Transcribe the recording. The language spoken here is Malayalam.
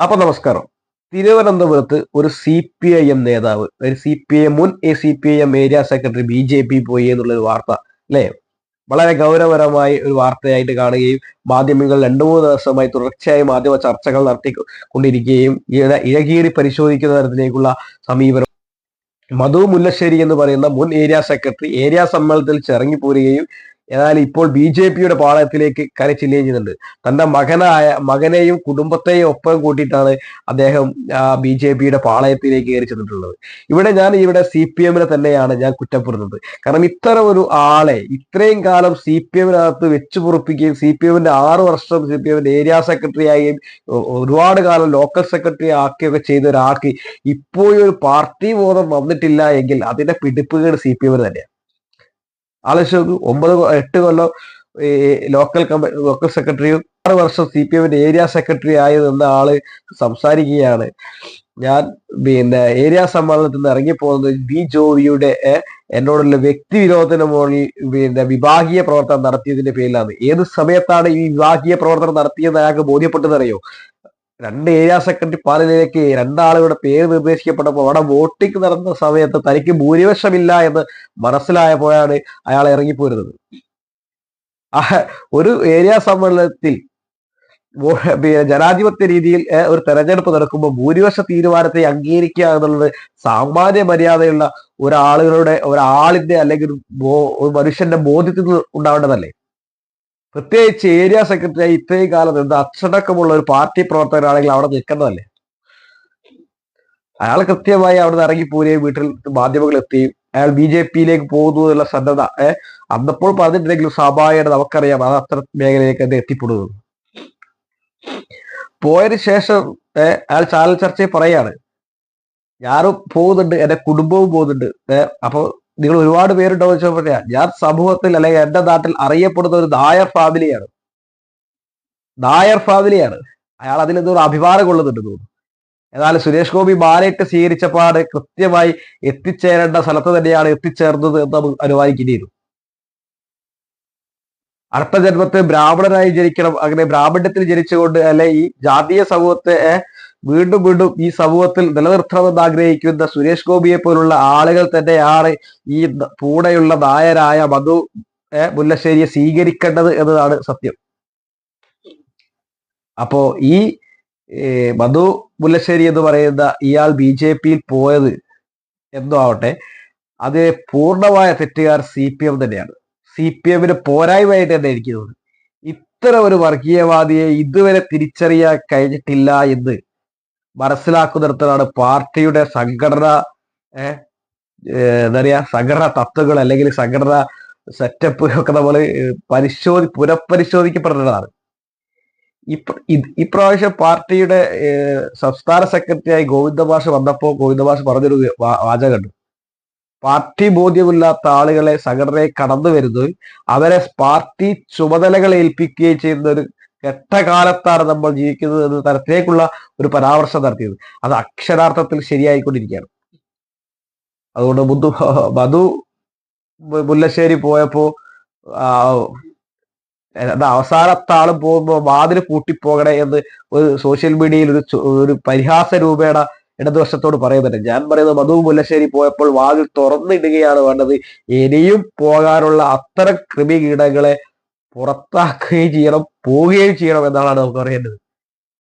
അപ്പൊ നമസ്കാരം. തിരുവനന്തപുരത്ത് ഒരു സി പി ഐ എം നേതാവ് ഒരു സി പി ഐ എം മുൻ A C P I M area secretary B J P പോയി എന്നുള്ളൊരു വാർത്ത അല്ലെ? വളരെ ഗൗരവപരമായി ഒരു വാർത്തയായിട്ട് കാണുകയും മാധ്യമങ്ങൾ രണ്ടു മൂന്ന് ദിവസമായി തുടർച്ചയായി മാധ്യമ ചർച്ചകൾ നടത്തി കൊണ്ടിരിക്കുകയും ഇഴ ഇഴകീറി പരിശോധിക്കുന്ന തരത്തിലേക്കുള്ള സമീപനം. മധു മുല്ലശ്ശേരി എന്ന് പറയുന്ന മുൻ ഏരിയ സെക്രട്ടറി ഏരിയ സമ്മേളനത്തിൽ ചിറങ്ങിപ്പോരുകയും എന്നാൽ ഇപ്പോൾ ബി ജെ പിയുടെ പാളയത്തിലേക്ക് കരച്ചില്ലുകയും തന്റെ മകനായ മകനെയും കുടുംബത്തെയും ഒപ്പം കൂട്ടിയിട്ടാണ് അദ്ദേഹം ബി ജെ പിയുടെ പാളയത്തിലേക്ക് കയറി ചെന്നിട്ടുള്ളത്. ഇവിടെ ഞാൻ ഇവിടെ സി പി എമ്മിനെ തന്നെയാണ് ഞാൻ കുറ്റപ്പെടുന്നത് കാരണം ഇത്തരം ഒരു ആളെ ഇത്രയും കാലം സി പി എമ്മിനകത്ത് വെച്ചു പൊറുപ്പിക്കുകയും സി പി എമ്മിന്റെ ആറ് വർഷം സി പി എമ്മിന്റെ ഏരിയ സെക്രട്ടറി ആകുകയും ഒരുപാട് കാലം ലോക്കൽ സെക്രട്ടറി ആക്കുകയൊക്കെ ചെയ്ത ഒരാൾക്ക് ഇപ്പോഴും ഒരു പാർട്ടി ബോധം വന്നിട്ടില്ല എങ്കിൽ അതിന്റെ പിടിപ്പുകേട് സി പി എമ്മിന് തന്നെയാണ്. ആലോചിച്ച് ഒമ്പത് എട്ട് കൊല്ലം ലോക്കൽ ലോക്കൽ സെക്രട്ടറിയും ആറ് വർഷം സി പി എമ്മിന്റെ ഏരിയ സെക്രട്ടറി ആയത് എന്ന ആൾ സംസാരിക്കുകയാണ്. ഞാൻ പിന്നെ ഏരിയ സമ്മേളനത്തിൽ നിന്ന് ഇറങ്ങിപ്പോകുന്നത് ബി ജോവിയുടെ എന്നോടുള്ള വ്യക്തി വിരോധത്തിന് മുകളിൽ പിന്നെ വിഭാഗീയ പ്രവർത്തനം നടത്തിയതിന്റെ പേരിലാണ്. ഏത് സമയത്താണ് ഈ വിഭാഗീയ പ്രവർത്തനം നടത്തിയെന്ന് അയാൾക്ക് ബോധ്യപ്പെട്ടതറിയോ രണ്ട് ഏരിയ സെക്രട്ടറി പാലയിലേക്ക് രണ്ടാളുകളുടെ പേര് നിർദ്ദേശിക്കപ്പെട്ടപ്പോൾ അവിടെ വോട്ടിംഗ് നടന്ന സമയത്ത് തനിക്ക് ഭൂരിപക്ഷമില്ല എന്ന് മനസ്സിലായപ്പോഴാണ് അയാൾ ഇറങ്ങിപ്പോരുന്നത്. ഒരു ഏരിയ സമ്മേളനത്തിൽ ജനാധിപത്യ രീതിയിൽ ഒരു തെരഞ്ഞെടുപ്പ് നടക്കുമ്പോൾ ഭൂരിപക്ഷ തീരുമാനത്തെ അംഗീകരിക്കുക എന്നുള്ളത് സാമാന്യ മര്യാദയുള്ള ഒരാളുകളുടെ ഒരാളിന്റെ അല്ലെങ്കിൽ ഒരു മനുഷ്യന്റെ ബോധ്യത്തിൽ ഉണ്ടാവേണ്ടതല്ലേ? പ്രത്യേകിച്ച് ഏരിയ സെക്രട്ടറി ഇത്രയും കാലം എന്ത് അച്ചടക്കമുള്ള ഒരു പാർട്ടി പ്രവർത്തകരാണെങ്കിൽ അവിടെ നിൽക്കുന്നതല്ലേ? അയാൾ കൃത്യമായി അവിടെ നിന്ന് ഇറങ്ങിപ്പോരുകയും വീട്ടിൽ മാധ്യമങ്ങൾ എത്തുകയും അയാൾ ബി ജെ പിയിലേക്ക് പോകുന്നു എന്നുള്ള സന്നദ്ധ ഏഹ് അന്നപ്പോൾ പറഞ്ഞിട്ടുണ്ടെങ്കിലും സ്വാഭാവികമായിട്ട് നമുക്കറിയാം അത് അത്ര മേഖലയിലേക്ക് അത് എത്തിപ്പെടുന്നത്. പോയതിനു ശേഷം അയാൾ ചാനൽ ചർച്ചയിൽ പറയാണ് ഞാനും പോകുന്നുണ്ട് എന്റെ കുടുംബവും പോകുന്നുണ്ട് അപ്പൊ നിങ്ങൾ ഒരുപാട് ചോദിച്ചാൽ പറയാ. ഞാൻ സമൂഹത്തിൽ അല്ലെങ്കിൽ എന്റെ നാട്ടിൽ അറിയപ്പെടുന്ന ഒരു നായർ ഫാമിലിയാണ്. നായർ ഫാമിലിയാണ്. അയാൾ അതിൽ എന്തോ ഒരു അഭിമാനം കൊള്ളുന്നുണ്ട് തോന്നുന്നു. എന്നാൽ സുരേഷ് ഗോപി മാലയിട്ട് സ്വീകരിച്ചപ്പാട് കൃത്യമായി എത്തിച്ചേരേണ്ട സ്ഥലത്ത് തന്നെയാണ് എത്തിച്ചേർന്നത് എന്ന് നമുക്ക് അടുത്ത ജന്മത്തെ ബ്രാഹ്മണനായി ജനിക്കണം. അങ്ങനെ ബ്രാഹ്മണ്യത്തിൽ ജനിച്ചുകൊണ്ട് അല്ലെ ഈ ജാതീയ സമൂഹത്തെ വീണ്ടും വീണ്ടും ഈ സമൂഹത്തിൽ നിലനിർത്തണമെന്ന് ആഗ്രഹിക്കുന്ന സുരേഷ് ഗോപിയെ പോലുള്ള ആളുകൾ തന്നെയാണ് ഈ പൂടെയുള്ള നായരായ മധു മുല്ലശ്ശേരിയെ സ്വീകരിക്കേണ്ടത് എന്നതാണ് സത്യം. അപ്പോ ഈ മധു മുല്ലശ്ശേരി എന്ന് പറയുന്ന ഇയാൾ ബി ജെ പിയിൽ പോയത് എന്തോ ആവട്ടെ അത് പൂർണമായ തെറ്റുകാർ സി പി എം തന്നെയാണ്. സി പി എമ്മിന് പോരായ്മയായിട്ട് തന്നെ എനിക്ക് തോന്നുന്നു ഇത്തരം ഒരു വർഗീയവാദിയെ ഇതുവരെ തിരിച്ചറിയാൻ കഴിഞ്ഞിട്ടില്ല എന്ന് മനസ്സിലാക്കുന്നിടത്താണ് പാർട്ടിയുടെ സംഘടന എന്താ പറയാ സംഘടന തത്വങ്ങൾ അല്ലെങ്കിൽ സംഘടന സെറ്റപ്പ് ഒക്കെ നമ്മൾ പരിശോധി പുനഃപരിശോധിക്കപ്പെടേണ്ടതാണ് ഇപ്രാവശ്യം പാർട്ടിയുടെ സംസ്ഥാന സെക്രട്ടറിയായി ഗോവിന്ദമാഷ് വന്നപ്പോൾ ഗോവിന്ദമാഷ് പറഞ്ഞൊരു വാചകമുണ്ട് പാർട്ടി ബോധ്യമില്ലാത്ത ആളുകളെ സംഘടനയെ കടന്നു വരുന്നതും അവരെ പാർട്ടി ചുമതലകൾ ഏൽപ്പിക്കുകയും ചെയ്യുന്ന ഒരു കെട്ടകാലത്താണ് നമ്മൾ ജീവിക്കുന്നത് എന്ന തരത്തിലേക്കുള്ള ഒരു പരാമർശം നടത്തിയത്. അത് അക്ഷരാർത്ഥത്തിൽ ശരിയായിക്കൊണ്ടിരിക്കുകയാണ്. അതുകൊണ്ട് മുതു മധു മുല്ലശ്ശേരി പോയപ്പോ ആ, അവസാനത്താളും പോകുമ്പോ വാതിൽ പൂട്ടിപ്പോകണേ എന്ന് ഒരു സോഷ്യൽ മീഡിയയിൽ ഒരു ഒരു പരിഹാസ രൂപേണ ഇടതുവശത്തോട് പറയുന്നുണ്ട്. ഞാൻ പറയുന്നത് മധു മുല്ലശ്ശേരി പോയപ്പോൾ വാതിൽ തുറന്നിടുകയാണ് വേണ്ടത്. ഇനിയും പോകാനുള്ള അത്തരം കൃമികീടങ്ങളെ പുറത്താക്കുകയും ചെയ്യണം പോവുകയും ചെയ്യണം എന്നാണ് നമുക്ക് അറിയേണ്ടത്.